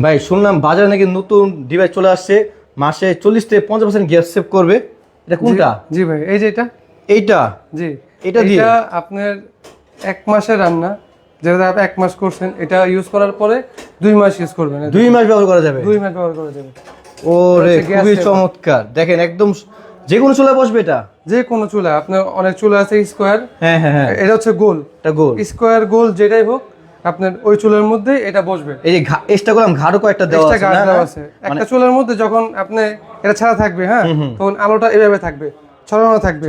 ভাই শুনলাম বাজারে নাকি নতুন ডিভাইস চলে আসছে। মাসে চল্লিশ থেকে পঞ্চাশ পার্সেন্ট গ্যাস সেভ করবে। এটা কোনটা? জি ভাই এই যে এটা। এইটা? জি এটা দিয়ে? এটা আপনার এক মাসের রান্না। যেটা আপনি এক মাস করছেন এটা ইউজ করার পরে দুই মাস ইউজ করবেন। দুই মাস ব্যবহার করা যাবে? দুই মাস ব্যবহার করা যাবে। ও রে খুবই চমৎকার। দেখেন একদম যে কোনো চুলায় বসবে এটা। যে কোনো চুলা আপনার অনেক চুলা আছে স্কোয়ার হ্যাঁ হ্যাঁ হ্যাঁ। এটা হচ্ছে গোল। এটা গোল। স্কোয়ার গোল যেটাই হোক আপনার ওই চুলার মধ্যে এটা বসবে। এই যে এক্সট্রা করলাম ঘাড়ও কয়েকটা দেওয়া আছে গার্ড না? আছে। একটা চুলার মধ্যে যখন আপনি এটা ছাড়া থাকবে হ্যাঁ? তখন আলোটা এভাবে থাকবে ছড়ানো থাকবে।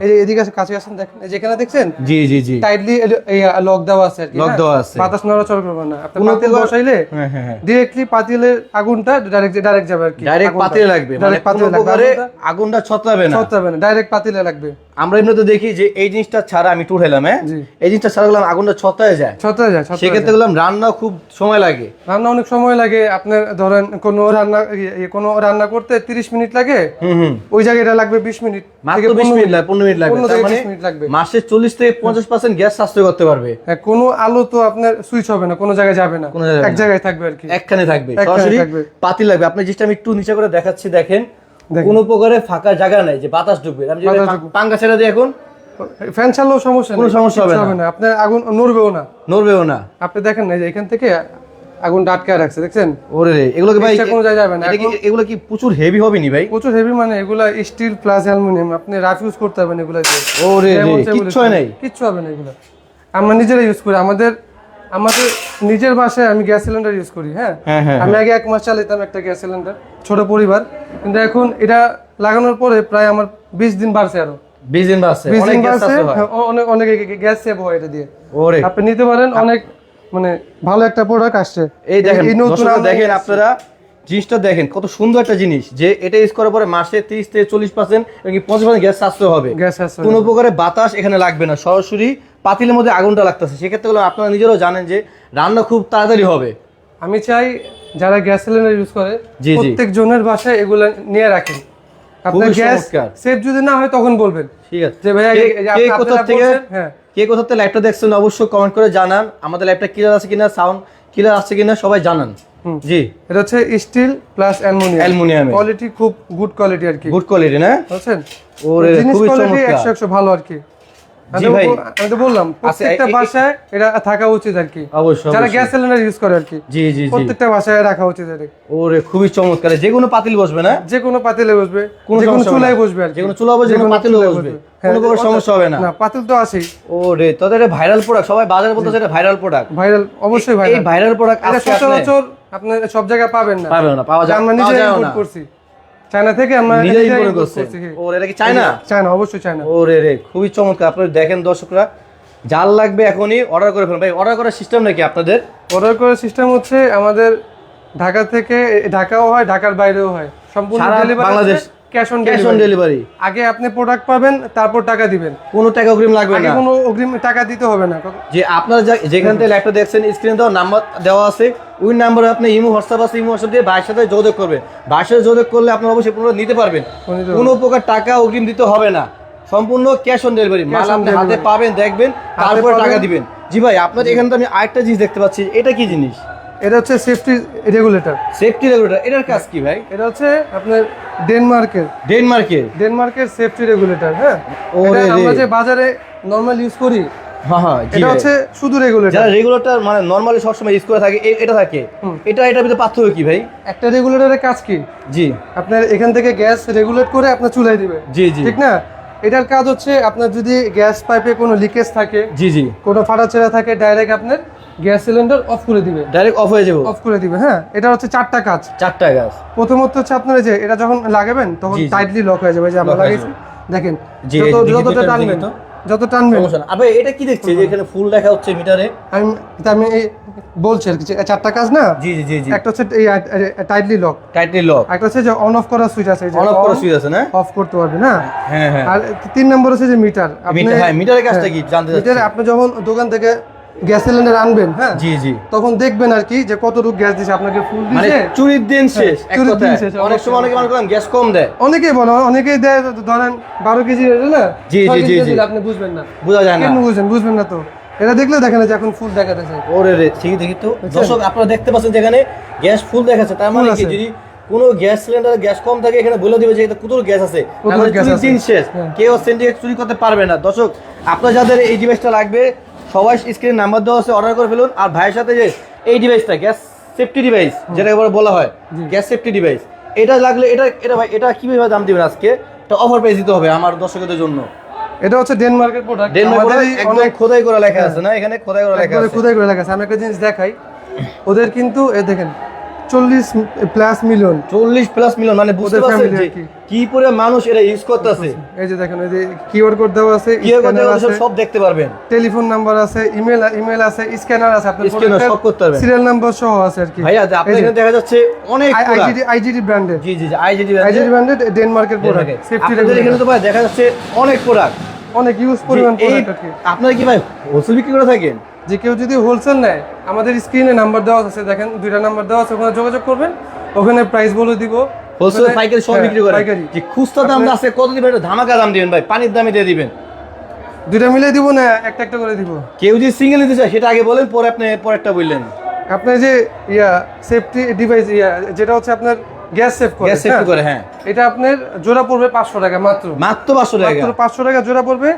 এই যে- এদিকে কাছে আসেন দেখেন এই যে এখানে দেখছেন? জি জি জি। টাইটলি এই লক দেওয়া আছে আর কি Lock হ্যাঁ? দেওয়া আছে। বাতাস নড়াচড়া করবে না। আপনি পাতিল বসাইলে হ্যাঁ হ্যাঁ হ্যাঁ। পাতিলের আগুনটা ডাইরেক্ট ডাইরেক্ট যাবে আর কি ডাইরেক্ট পাতিলে লাগবে মানে পাতিলে লাগবে। আগুনটা ছত্রাবে না। হবে না ডাইরেক্ট পাতিলে লাগবে। আমরা এমনিতে দেখি যে এই জিনিসটা ছাড়া আমি টুর হেলাম হ্যাঁ? এই জিনিসটা ছাড়া গেলাম আগুনটা ছত্রায় যায়। সত্য যায় সেক্ষেত্রে গেলাম রান্না খুব সময় লাগে। রান্না অনেক সময় লাগে আপনার ধরেন কোনো রান্না ইয়ে- কোনো রান্না করতে 30 মিনিট লাগে ওই জায়গায় এটা লাগবে 20 মিনিট মাত্র বিশ মিনিট লাগে পনেরো মিনিট লাগবে। 15 তার থেকে মানে 20 মিনিট লাগবে। মাসে চল্লিশ থেকে পঞ্চাশ পার্সেন্ট গ্যাস সাশ্রয় করতে পারবে। হ্যাঁ কোনো আলো তো আপনার সুইচ হবে না কোনো জায়গায় যাবে না। এক জায়গায় থাকবে আর কি। একখানে থাকবে। সরাসরি পাতি লাগবে। আপনি জিনিসটা আমি একটু নিচে করে দেখাচ্ছি দেখেন। কোনো প্রকারে ফাঁকা জায়গা নাই যে বাতাস ঢুকবে। আমি যদি বাতাস পা- পাঙ্খা ছেড়ে দিই এখন? ফ্যান চালালেও সমস্যা কোনো সমস্যা হবে না। আপনার আগুন নড়বেও না। নড়বেও না। আপনি দেখেন না যে এখান থেকে আগুন আটকায় রাখছে দেখছেন? ওরে রে এগুলো কি ভাই কোনো জায়গায় যাবে না। এগুলো কি প্রচুর হেভি হবে নি ভাই? প্রচুর হেভি মানে এগুলা স্টিল প্লাস অ্যালুমিনিয়াম আপনি রাফ ইউজ করতে পারবেন এগুলা ওরে রে কিচ্ছু হয় নাই। কিচ্ছু হবে না এগুলো। আমরা নিজেরা ইউজ করি। আমাদের আমাদের নিজের বাসায় আমি গ্যাস সিলিন্ডার ইউজ করি হ্যাঁ? হ্যাঁ হ্যাঁ আমি আগে এক মাস চালাইতাম একটা গ্যাস সিলিন্ডার ছোট পরিবার। কিন্তু এখন এটা লাগানোর পরে প্রায় আমার বিশ দিন বাড়ছে আরও। বিশ দিন বাসছে বিশ দিন গ্যাস বাড়ছে সাশ্রয় হয়। হ্যাঁ, অনেক অনেক গ্যাস সেভ হয় এটা দিয়ে। আপনি নিতে পারেন অনেক মানে ভালো একটা প্রোডাক্ট আসছে। এই দেখেন দেখেন আপনারা জিনিসটা দেখেন কত সুন্দর একটা জিনিস যে এটা ইউজ করার পরে মাসে তিরিশ থেকে চল্লিশ পার্সেন্ট এবং পঞ্চাশ পার্সেন্ট গ্যাস সাশ্রয় হবে। কোনো প্রকারে বাতাস এখানে লাগবে না সরাসরি পাতিলের মধ্যে আগুনটা লাগতেছে। সেক্ষেত্রে আপনারা নিজেরাও জানেন যে রান্না খুব তাড়াতাড়ি হবে। আমি চাই যারা গ্যাস সিলিন্ডার ইউজ করে। প্রত্যেক জনের বাসায় এগুলো নিয়ে রাখেন। আপনার গ্যাস সেফ যদি না হয় তখন বলবেন। ঠিক আছে। যে ভাইয়া কে- কোথা থেকে হ্যাঁ। কে কোথা থেকে লাইভটা দেখছেন অবশ্যই কমেন্ট করে জানান। আমাদের লাইভটা ক্লিয়ার আছে কিনা সাউন্ড ক্লিয়ার আছে কিনা সবাই জানান। জি। এটা হচ্ছে steel plus aluminium aluminium quality খুব গুড কোয়ালিটি আর কি। গুড কোয়ালিটি না? বুঝছেন? ওরে খুবই চমৎকার। একশো একশো ভালো আর কি। আমি জি তো ভাই। আমি তো বললাম প্রত্যেকটা এ- এ- বাসায় এটা থাকা উচিত আর কি। অবশ্যই যারা গ্যাস সিলিন্ডার ইউজ করে আর কি। জি জি জি। প্রত্যেকটা বাসায় রাখা উচিত আর। ওরে খুবই চমৎকার। যে কোনো পাতিল বসবে না? যে কোনো পাতিলে বসবে কোনো যে কোনো চুলায় বসবে আর কি। যে কোনো চুলা বসবে, যে কোনো চুলায় বসবে। হ্যাঁ, কোনো প্রকার সমস্যা হবে না। না পাতিল তো আছেই। ওরে তোদের এটা ভাইরাল প্রোডাক্ট সবাই বাজারে বলতেছে এটা ভাইরাল প্রোডাক্ট ভাইরাল অবশ্যই এই ভাইরাল ভাইরাল প্রোডাক্ট এটা সচরাচর আপনি সব জায়গায় পাবেন না। পাবেন না পাওয়া যায় আমরা নিজে ইম্পোর্ট করছি। চায়না থেকে আমরা নিজে import করছে করছি, ওর এটা কি চায়না? চায়না অবশ্যই চায়না। ওরে রে খুবই চমৎকার। আপনারা দেখেন দর্শকরা জাল লাগবে এখনই অর্ডার করে ফেলুন। ভাই অর্ডার করার সিস্টেম নাকি আপনাদের? অর্ডার করার সিস্টেম হচ্ছে আমাদের ঢাকা থেকে ঢাকাও হয় ঢাকার বাইরেও হয়। সম্পূর্ণ delivery Bangladesh cash on cash on delivery আগে আপনি প্রোডাক্ট পাবেন তারপর টাকা দিবেন। কোনো টাকা অগ্রিম লাগবে না। কোনো অগ্রিম টাকা দিতে হবে না। যে আপনারা যেখান থেকে ল্যাপটপ দেখছেন স্ক্রিনে দেওয়া নাম্বার দেওয়া আছে ওই নাম্বারে আপনি ইমো হোয়াটসঅ্যাপ আছে ইমো হোয়াটসঅ্যাপ দিয়ে ভাইয়ের সাথে যোগাযোগ করবেন। ভাইয়ের সাথে যোগাযোগ করলে আপনারা অবশ্যই পুরো নিতে পারবেন। কোনো প্রকার টাকা অগ্রিম দিতে হবে না। সম্পূর্ণ ক্যাশ অন ডেলিভারি মাল আপনি হাতে পাবেন দেখবেন তারপরে টাকা দিবেন। জি ভাই আপনার এখানে তো আমি আরেকটা জিনিস দেখতে পাচ্ছি। এটা কি জিনিস? এটা হচ্ছে সেফটি রেগুলেটর সেফটি রেগুলেটর এটার কাজ কি ভাই? এটা হচ্ছে আপনার ডেনমার্কের ডেনমার্কের ডেনমার্কের সেফটি রেগুলেটর হ্যাঁ? ওরে আমরা যে বাজারে নরমাল ইউজ করি হ্যাঁ হ্যাঁ এটা হচ্ছে শুধু রেগুলেটর যারা রেগুলেটর মানে নরমালি সবসময় ইউজ করে থাকে এটা থাকে। এটা এটার ভিতরে পার্থক্য কি ভাই? একটা রেগুলেটরের কাজ কি? জি। আপনার এখান থেকে গ্যাস রেগুলেট করে আপনার চুলায় দিবে। জি জি। ঠিক না? এটার কাজ হচ্ছে আপনার যদি গ্যাস পাইপে কোনো লিকেজ থাকে জি জি। কোনো ফাটা ফাটাচেরা থাকে ডাইরেক্ট আপনার গ্যাস সিলিন্ডার অফ করে দিবে। ডাইরেক্ট অফ হয়ে যাব। অফ করে দিবে হ্যাঁ? এটা হচ্ছে চারটা কাজ। চারটা গাছ প্রথমত হচ্ছে আপনার যে এটা যখন লাগাবেন তখন। টাইটলি লক হয়ে যাবে যে আমরা লাগাইছি দেখেন যতটা টানবেন। যত টানবেন। আবে এটা কি দেখছে? যে এখানে ফুল দেখা হচ্ছে মিটারে আমি আমি বলছি আর কি চারটা কাজ না? জি জি জি জি। একটা হচ্ছে এই টাইটলি লক টাইটলি লক একটা হচ্ছে যে অন অফ করার সুইচ আছে এই যে অন অফ করার সুইচ আছে না? অফ করতে পারবে না? হ্যাঁ হ্যাঁ। আর তিন নম্বর হচ্ছে যে মিটার মিটার হ্যাঁ মিটারের কাজটা কি? জানতে মিটারে আপনি যখন দোকান থেকে গ্যাস সিলিন্ডার আনবেন হ্যাঁ? জি জি। তখন দেখবেন আর কি যে কতটুকু গ্যাস দিছে আপনাকে ফুল মানে দিছে? চুরির দিন শেষ চুরির দিন শেষ, অনেক সময় অনেকে মনে করেন গ্যাস কম দেয়। অনেকেই বলে অনেকেই দেয় ধরেন বারো কেজি না? জি, জি, জি, জি। আপনি বুঝবেন না। বোঝা যায় না। কেন বুঝবেন? বুঝবেন না তো। এটা দেখলে দেখেন যে এখন ফুল দেখাতেছে ওরে রে ঠিক দেখি তো। দর্শক আপনারা দেখতে পাচ্ছেন যেখানে গ্যাস ফুল দেখাচ্ছে। তার মানে কি যদি কোনো গ্যাস সিলিন্ডার গ্যাস কম থাকে এখানে বলে দিবে যে এটা গ্যাস আছে। দিন শেষ। হ্যাঁ। কেউ সিন্ডিকেট চুরি করতে পারবে না। দর্শক আপনার যাদের এই ডিভাইসটা লাগবে সবাই স্ক্রিনে নাম্বার দেওয়া আছে অর্ডার করে ফেলুন। আর ভাইয়ের সাথে যে এই ডিভাইসটা গ্যাস সেফটি ডিভাইস যেটা এবার বলা হয় গ্যাস সেফটি ডিভাইস এটা লাগলে এটা এটা ভাই এটা কীভাবে দাম দিবেন আজকে? এটা অফার প্রাইস দিতে হবে আমার দর্শকদের জন্য। এটা হচ্ছে ডেনমার্কের প্রোডাক্ট ডেনমার্কের একদম খোদাই করা লেখা আছে না? এখানে খোদাই করা লেখা আছে। খোদাই করা লেখা আছে। আমি একটা জিনিস দেখাই। ওদের কিন্তু এ দেখেন চল্লিশ প্লাস মিলিয়ন চল্লিশ প্লাস মিলিয়ন মানে বুঝতে পারছেন কি। কি পরে মানুষ এটা ইউজ করতেছে? এই যে দেখেন এই যে কিউআর কোড দেওয়া আছে স্ক্যানার সব দেখতে পারবেন। টেলিফোন নাম্বার আছে ইমেল ইমেল আছে স্ক্যানার আছে আপনার Scanner সব করতে পারবেন। সিরিয়াল নাম্বার সহ আছে আর কি। ভাইয়া যে আপনার এখানে দেখা যাচ্ছে অনেক। আইজিডি আইজিডি ব্র্যান্ডের জি জি জি আইজিডি আইজিডি ব্র্যান্ডের ডেনমার্কের প্রোডাক্ট সেফটি এখানে তো ভাই দেখা যাচ্ছে অনেক প্রোডাক্ট অনেক ইউজ পরিমাণ প্রোডাক্ট আপনারা কি ভাই হোলসেল বিক্রি করে থাকেন? যে কেউ যদি হোলসেল নেয় আমাদের স্ক্রিনে নাম্বার দেওয়া আছে দেখেন দুইটা নাম্বার দেওয়া আছে ওখানে যোগাযোগ করবেন ওখানে প্রাইস বলে দিব। হোলসেল পাইকারি সব হ্যাঁ, বিক্রি করে পাইকারি। যে খুচরা দাম আছে কত দিবেন এটা ধামাকা দাম দিবেন ভাই পানির দামে দিয়ে দিবেন। দুইটা মিলে দিব না একটা একটা করে দিব। কেউ যদি সিঙ্গেল নিতে চায় সেটা আগে বলেন পরে আপনি পরেরটা বললেন। আপনার যে ইয়া সেফটি ডিভাইস ইয়া যেটা হচ্ছে আপনার গ্যাস সেভ করে গ্যাস হ্যাঁ? করে হ্যাঁ। এটা আপনার জোড়া পড়বে পাঁচশো টাকা মাত্র। মাত্র পাঁচশো টাকা। মাত্র পাঁচশো টাকা জোড়া পড়বে।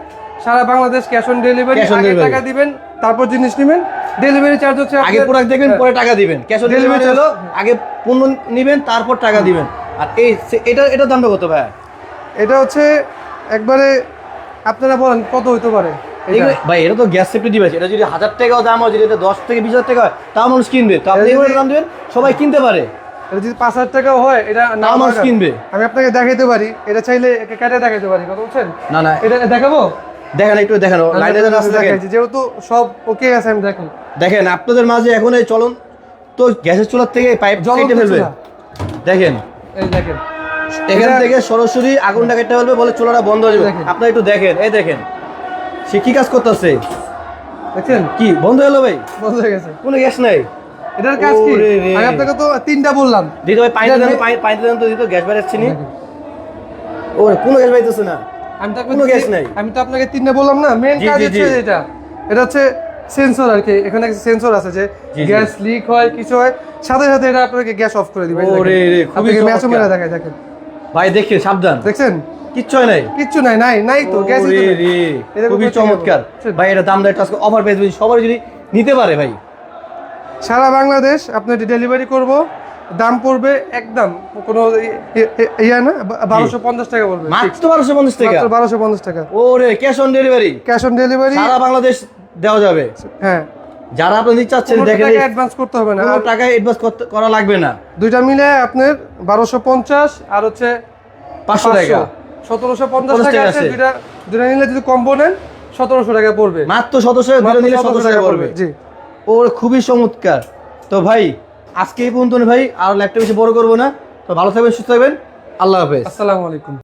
সারা বাংলাদেশ ক্যাশ অন ডেলিভারি টাকা দিবেন তারপর জিনিস নেবেন। ডেলিভারি চার্জ হচ্ছে আগে প্রোডাক্ট দেখবেন হ্যাঁ। পরে টাকা দিবেন। ক্যাশ অন ডেলিভারি হলো আগে পণ্য নেবেন তারপর টাকা দিবেন। আর এই এটা এটার দামটা কত ভাই? এটা হচ্ছে একবারে আপনারা বলেন কত হইতে পারে? ভাই এটা তো গ্যাস সেফটি ডিভাইস এটা যদি হাজার টাকাও দাম হয় যদি এটা দশ থেকে বিশ হাজার টাকা হয় তাও মানুষ কিনবে। তো আপনি এগুলো দাম দেবেন সবাই কিনতে পারে। এটা যদি পাঁচ হাজার টাকাও হয় এটা না মানুষ কিনবে। আমি আপনাকে দেখাইতে পারি এটা চাইলে কেটে দেখাইতে পারি কথা বলছেন? না না। এটা দেখাবো? দেখেন একটু দেখেন লাইনে যেহেতু সব ওকে আছে আমি দেখেন। দেখেন আপনাদের মাঝে এখন এই চলন তো গ্যাসের চুলার থেকে পাইপ কেটে ফেলবে। দেখেন। এই দেখেন। এখান থেকে সরাসরি আগুনটা কেটে ফেলবে বলে চুলাটা বন্ধ হয়ে যাবে। আপনি একটু দেখেন এই দেখেন। সে কি কাজ করতেছে? দেখছেন? কি বন্ধ হলো ভাই? বন্ধ হয়ে গেছে। কোনো গ্যাস নাই? এটার কাজ কি? আমি আপনাকে তো তিনটা বললাম। দিদি ভাই এটা দেন পানি দেন তো দিদি গ্যাস বেরাচ্ছি নি। দেখেন। ও কোনো গ্যাস পাইতেছে না। আমি তো কোনো গ্যাস নাই। আমি তো আপনাকে তিনটা বললাম না মেন কাজ হচ্ছে এটা এটা হচ্ছে সেন্সর আর কি। এখানে সেন্সর আছে যে। গ্যাস লিক হয় কিছু হয়। সাথে সাথে এটা আপনাকে গ্যাস অফ করে দিবে। ওরে। রে, খুবই ম্যাচও চমৎকার। দেখায় দেখেন ভাই দেখে সাবধান। দেখছেন? কিচ্ছু হয় নাই? কিচ্ছু নাই নাই নাই তো। রে, এটা খুবই চমৎকার। ভাই এটা দাম দেয় আজকে অফার পেয়ে সবাই যদি নিতে পারে ভাই। সারা বাংলাদেশ আপনার ডেলিভারি করব। দাম পড়বে একদম কোনো ইয়া না বারোশো পঞ্চাশ টাকা পড়বে। মাত্র বারোশো পঞ্চাশ টাকা? মাত্র বারোশো পঞ্চাশ টাকা। ওরে cash on delivery cash on delivery সারা বাংলাদেশ দেওয়া যাবে? হ্যাঁ। যারা আপনি নিতে চাচ্ছেন দেখেন টাকা অ্যাডভান্স করতে হবে না। আর টাকা অ্যাডভান্স করা লাগবে না। দুইটা মিলে আপনার বারোশো পঞ্চাশ আর হচ্ছে পাঁচশো টাকা। সতেরোশো পঞ্চাশ টাকা টাকা আছে। দুইটা দুইটা নিলে যদি কম্বো নেন সতেরোশো টাকা পড়বে। মাত্র সদস্য দুটো নিলে সদস্য টাকা পড়বে জি। ওর খুবই চমৎকার। তো ভাই আজকে এই পর্যন্ত ভাই, আর ল্যাপটপ বেশি বড় করব না। তো ভালো থাকবেন, সুস্থ থাকবেন। আল্লাহ হাফেজ। আসসালামু আলাইকুম।